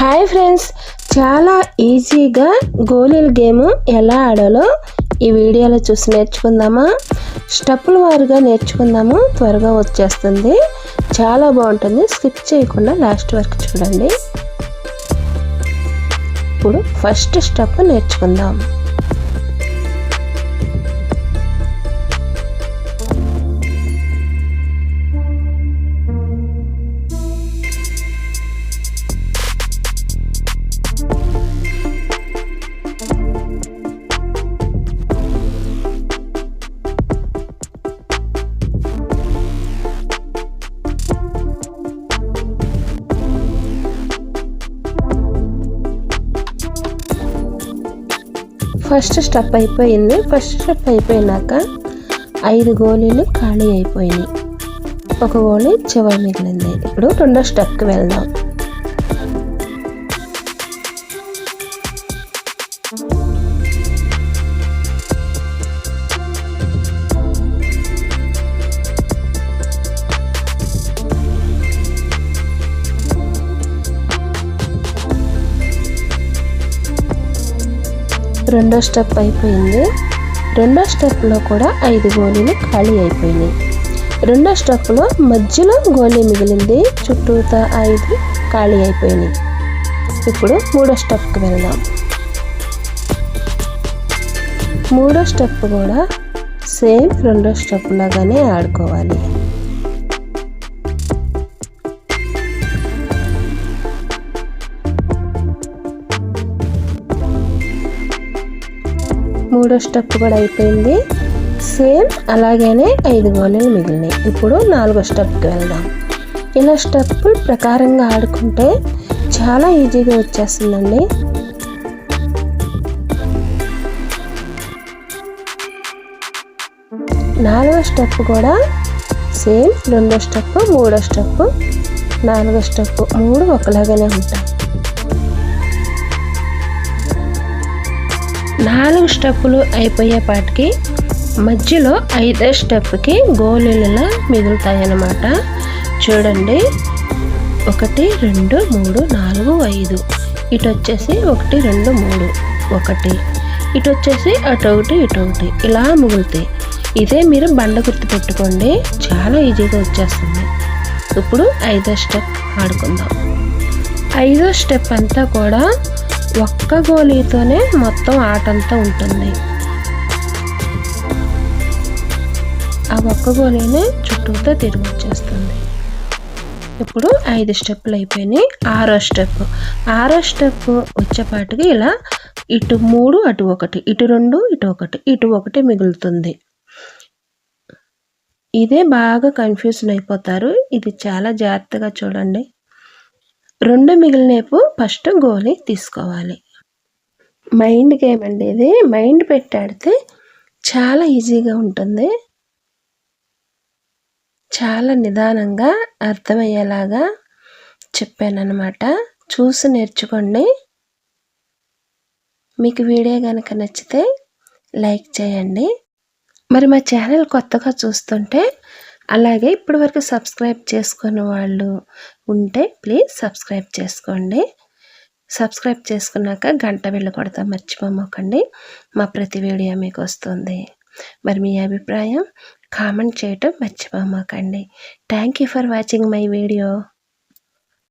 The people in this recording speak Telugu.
Hi friends. చాలా ఈజీగా గోళీల గేమ్ ఎలా ఆడాలో ఈ వీడియోలో చూసి నేర్చుకుందామా? స్టెప్పుల వారుగా నేర్చుకుందాము. త్వరగా వచ్చేస్తుంది. చాలా బాగుంటుంది. స్కిప్ చేయకుండా లాస్ట్ వరకు చూడండి. ఇప్పుడు ఫస్ట్ స్టెప్ నేర్చుకుందాం. ఫస్ట్ స్టెప్ అయిపోయింది. ఫస్ట్ స్టెప్ అయిపోయినాక ఐదు గోళీలు ఖాళీ అయిపోయినాయి. ఒక గోళీ చివరి మిగిలింది. ఇప్పుడు రెండో స్టెప్కి వెళ్దాం. రెండో స్టెప్ అయిపోయింది. రెండో స్టెప్లో కూడా ఐదు గోళీలు ఖాళీ అయిపోయినాయి. రెండో స్టెప్లో మధ్యలో గోళీ మిగిలింది. చుట్టూతా ఐదు ఖాళీ అయిపోయినాయి. ఇప్పుడు మూడో స్టెప్కి వెళ్దాం. మూడో స్టెప్ కూడా సేమ్ రెండో స్టెప్ లాగానే ఆడుకోవాలి. మూడో స్టెప్ కూడా అయిపోయింది. సేమ్ అలాగనే ఐదు గోళీలు మిగిలినాయి. ఇప్పుడు నాలుగో స్టెప్కి వెళ్దాం. ఇలా స్టెప్ ప్రకారంగా ఆడుకుంటే చాలా ఈజీగా వచ్చేస్తుందండి. నాలుగో స్టెప్ కూడా సేమ్ రెండో స్టెప్ మూడో స్టెప్ నాలుగో స్టెప్ మూడు ఒకలాగానే ఉంటాయి. నాలుగు స్టెప్పులు అయిపోయేపాటికి మధ్యలో ఐదో స్టెప్కి గోళీలలో మిగులుతాయి అన్నమాట చూడండి. ఒకటి రెండు మూడు నాలుగు ఐదు. ఇటు వచ్చేసి ఒకటి రెండు మూడు ఒకటి. ఇటు వచ్చేసి అటు ఒకటి ఇటు ఒకటి ఇలా మిగులుతాయి. ఇదే మీరు బండ గుర్తు పెట్టుకోండి. చాలా ఈజీగా వచ్చేస్తుంది. ఇప్పుడు ఐదో స్టెప్ ఆడుకుందాం. ఐదో స్టెప్ అంతా కూడా ఒక్క గోళీతోనే మొత్తం ఆటంతా ఉంటుంది. ఆ ఒక్క గోళీనే చుట్టూతో తిరిగి వచ్చేస్తుంది. ఇప్పుడు ఐదు స్టెప్పులు అయిపోయినాయి. ఆరో స్టెప్ ఆరో స్టెప్ వచ్చేపాటికి ఇలా ఇటు మూడు అటు ఒకటి. ఇటు రెండు ఇటు ఒకటి. ఇటు ఒకటి మిగులుతుంది. ఇదే బాగా కన్ఫ్యూజన్ అయిపోతారు. ఇది చాలా జాగ్రత్తగా చూడండి. రెండు మిగిలినపు ఫస్ట్ గోలీ తీసుకోవాలి. మైండ్ గేమ్ అండి ఇది. మైండ్ పెట్టాడితే చాలా ఈజీగా ఉంటుంది. చాలా నిదానంగా అర్థమయ్యేలాగా చెప్పానమాట చూసి నేర్చుకోండి. మీకు వీడియో కనుక నచ్చితే లైక్ చేయండి. మరి మా ఛానల్ కొత్తగా చూస్తుంటే అలాగే ఇప్పటి వరకు సబ్స్క్రైబ్ చేసుకున్న వాళ్ళు ఉంటే ప్లీజ్ సబ్స్క్రైబ్ చేసుకోండి. సబ్స్క్రైబ్ చేసుకున్నాక గంట వెళ్ళి కొడతా మర్చిపోమోకండి. మా ప్రతి వీడియో మీకు వస్తుంది. మరి మీ అభిప్రాయం కామెంట్ చేయటం మర్చిపోమాకండి. Thank you for watching my video